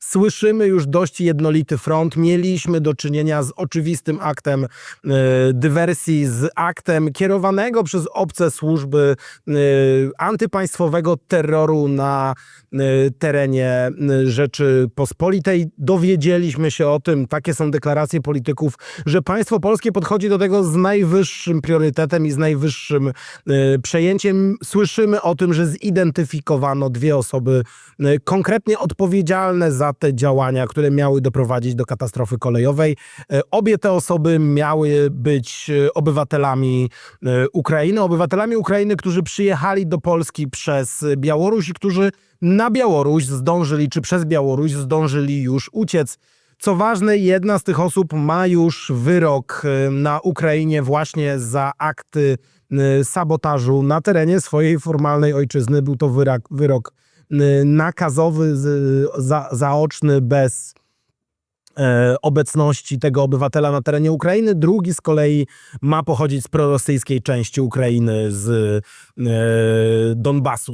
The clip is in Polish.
słyszymy już dość jednolity front. Mieliśmy do czynienia z oczywistym aktem e, dywersji, z aktem kierowanego przez obce służby e, antypaństwowego terroru na e, terenie Rzeczypospolitej. Dowiedzieliśmy się o tym, takie są deklaracje polityków, że państwo polskie podchodzi do tego z najwyższym priorytetem i z najwyższym przejęciem. Słyszymy o tym, że zidentyfikowano dwie osoby konkretnie odpowiedzialne za te działania, które miały doprowadzić do katastrofy kolejowej. E, Obie te osoby miały być e, obywatelami e, Ukrainy, obywatelami Ukrainy, którzy przyjechali do Polski przez Białoruś i którzy na Białoruś zdążyli, czy przez Białoruś zdążyli już uciec. Co ważne, jedna z tych osób ma już wyrok na Ukrainie właśnie za akty sabotażu na terenie swojej formalnej ojczyzny. Był to wyrok, wyrok nakazowy, z- za, zaoczny, bez e, obecności tego obywatela na terenie Ukrainy. Drugi z kolei ma pochodzić z prorosyjskiej części Ukrainy, z e, Donbasu.